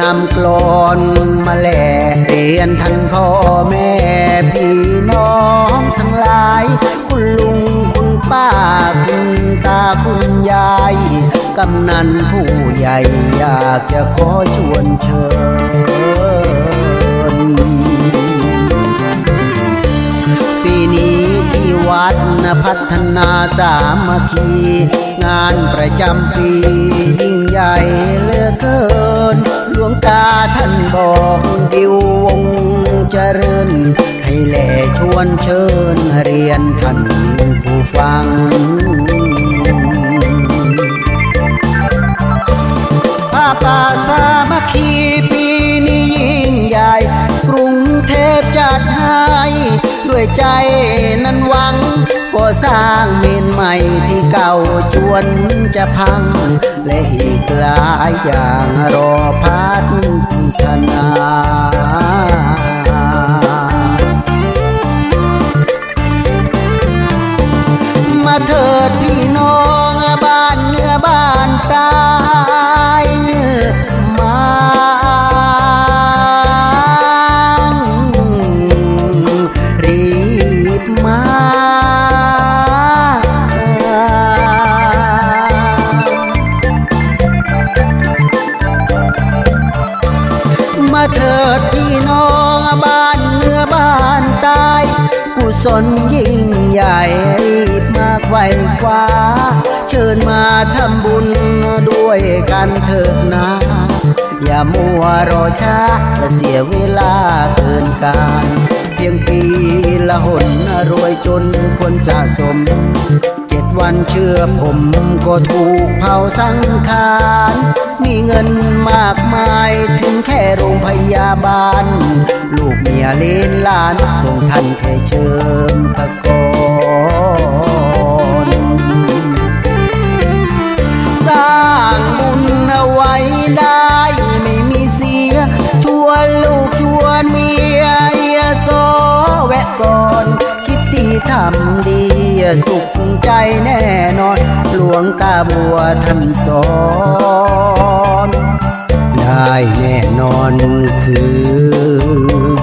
นำกลอนมาแลเรียนทั้งพ่อแม่พี่น้องทั้งหลาย คุณลุงคุณป้าคุณตาคุณยาย กำนันผู้ใหญ่อยากจะขอชวนเชิญปีนี้ที่วัดนพัฒนาสามัคคี งานประจำปียิ่งใหญ่ ท่านบอกดิววงเจริญ ให้แหล่ชวนเชิญเรียนท่านผู้ฟังผ้าป่าสามัคคีปีนี้ยิ่งใหญ่ กรุงเทพจัดให้ด้วยใจนั้นหวัง ก็สร้างเมนใหม่ที่เก่าจวนจะพัง และอีกหลายอย่างรอพัฒนามา สนยิ่งใหญ่มาไขว้คว้า เชิญมาทำบุญด้วยกันเถิดนะอย่ามัวรอช้าจะเสียเวลาเกินการ เพียงปีละหนรวยจนคนสะสม วันเชื่อผมก็ถูกเผาสังขารมีเงินมากมายถึงแค่โรงพยาบาล ลูกเมียเลนลานส่งท่านแค่เชิญตะก แน่นอน หลวงตาบัวท่านสอนได้แน่นอนคือ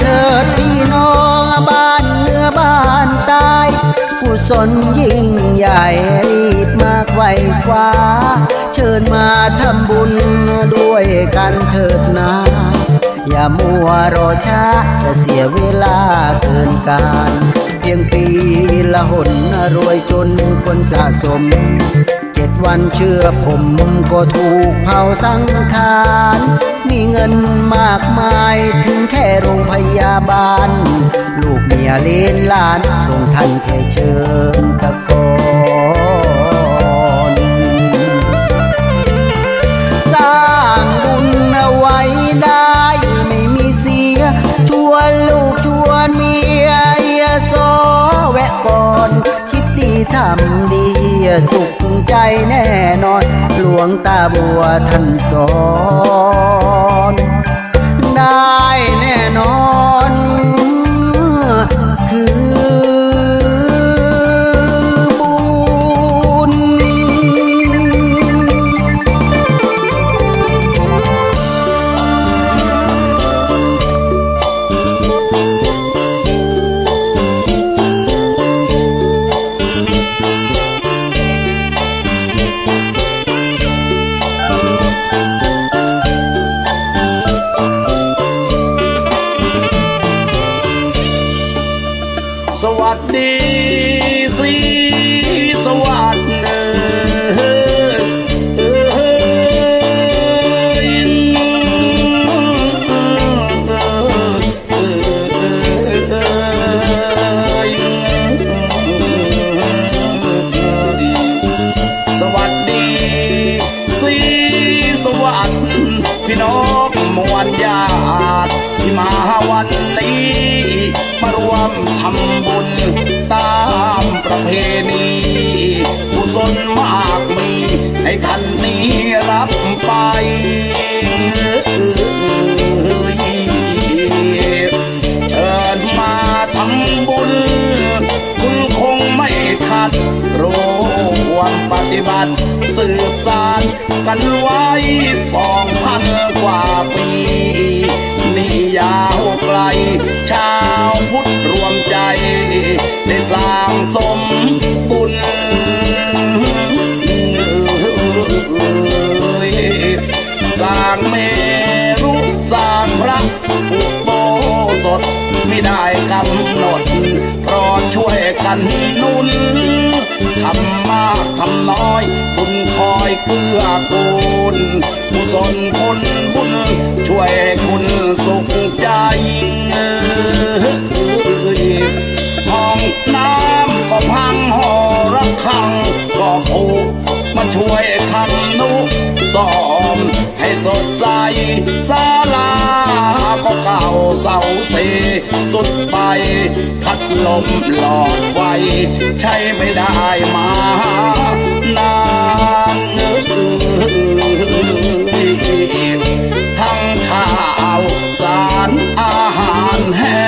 เถิดพี่น้องบ้านเนื้อบ้านตายกุศลยิ่งใหญ่รีบมาไขว้คว้า เชิญมาทำบุญด้วยกันเถิดนะอย่ามัวรอช้าจะเสียเวลาเกินการ เพียงปีละหนรวยจนคนสะสม เจ็ดวันเชื่อผมก็ถูกเผาสังขารมีเงินมากมายถึงแค่โรงพยาบาล ลูกเมียเลนหลานส่งท่านแค่เชิญตะกอนสร้างบุญเอาไว้ได้ไม่มีเสีย ชวนลูกชวนเมียเอียโซแวะก่อน คิดดีทำดี สุขใจแน่นอน หลวงตาบัวท่านสอน ดีสีสวัสดีเอ่ยเอ่ยสวัสดีสีส ที่มาวันนี้มารวมทำบุญตามประเพณีผู้สนมากมีให้ท่านนี้รับไปเชิญมาทำบุญ คุณคงไม่ขาดรวมปฏิบัติสืบสานกันว่า นนุนทำมากทำน้อย คุณคอยเกื้อกูลกุศลผลบุญช่วยคุณสุขใจห้องน้ำก็พังหอระฆังก็ผูกมาช่วยทำนุสอมให้สดใสศาลา เก่าสาเสสุดไป พัดลมหลอดไฟ ใช้ไม่ได้มานานทั้งข้าวสารอาหารแห้ง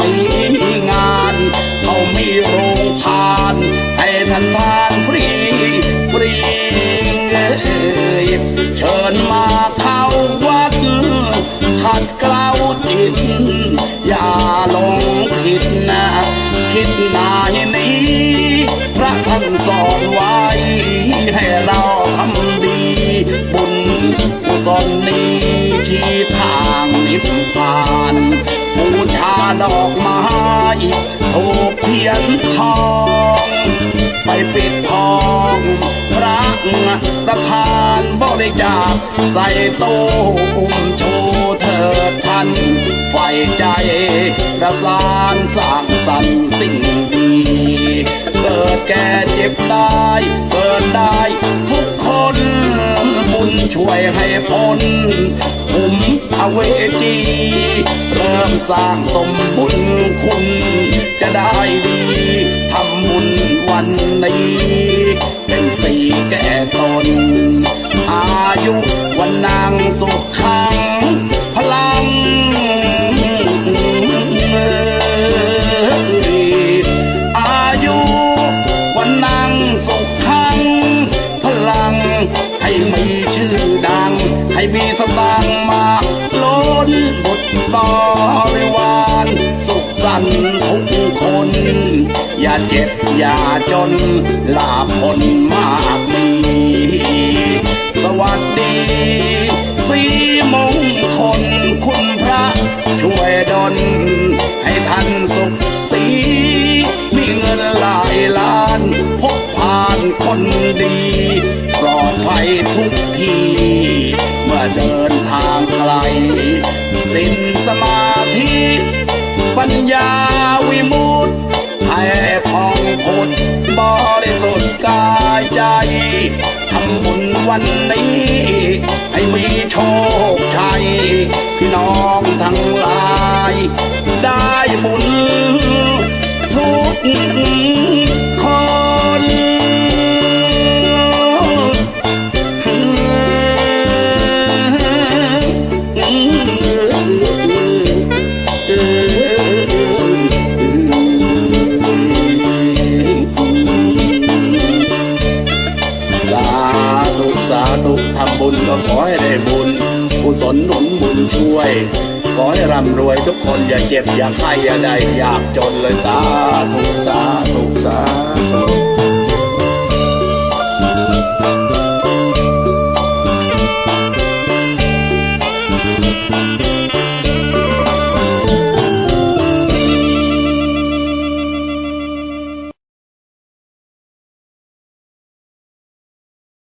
มีงานเขามีโรงทานให้ท่านทานฟรี ฟรีเอยเชิญมาเข้าวัด ขัดเกลาจิต อย่าลงคิดนะคิดนายนี้พระท่านสอนไว้ ให้เราทำดี บุญกุศลนี้ที่ทางนิพพาน บูชาดอกไม้ถูกเทียนทอง ไปปิดทองพระประธานบริจาคใส่ตู้อุ้มชูเถิดท่านไฟใจประสานสร้างสรรค์สิ่งดีเกิดแก่เจ็บตายเกิดได้ทุกคนบุญช่วยให้พ้น ขุมอเวจี เริ่มสร้างสมบุญคุณจะได้ดี ทำบุญวันนี้ เป็นสีแก่ตน อย่าจนลาภผลมากมีสวัสดี สีมงคลคุณพระ ช่วยดลให้ท่านสุขสี มีเงินหลายล้าน พบผ่านคนดีปลอดภัยทุกทีเมื่อเดินทางไกล สิ้นสมาธิ ปัญญา บุญบริสุทธิ์กายใจทำบุญวันนี้ ให้มีโชคชัยพี่น้องทั้งหลาย ขอให้ร่ำรวยทุกคนอย่าเจ็บอย่าไข้อย่าใดอยากจนเลยสาธุสาธุ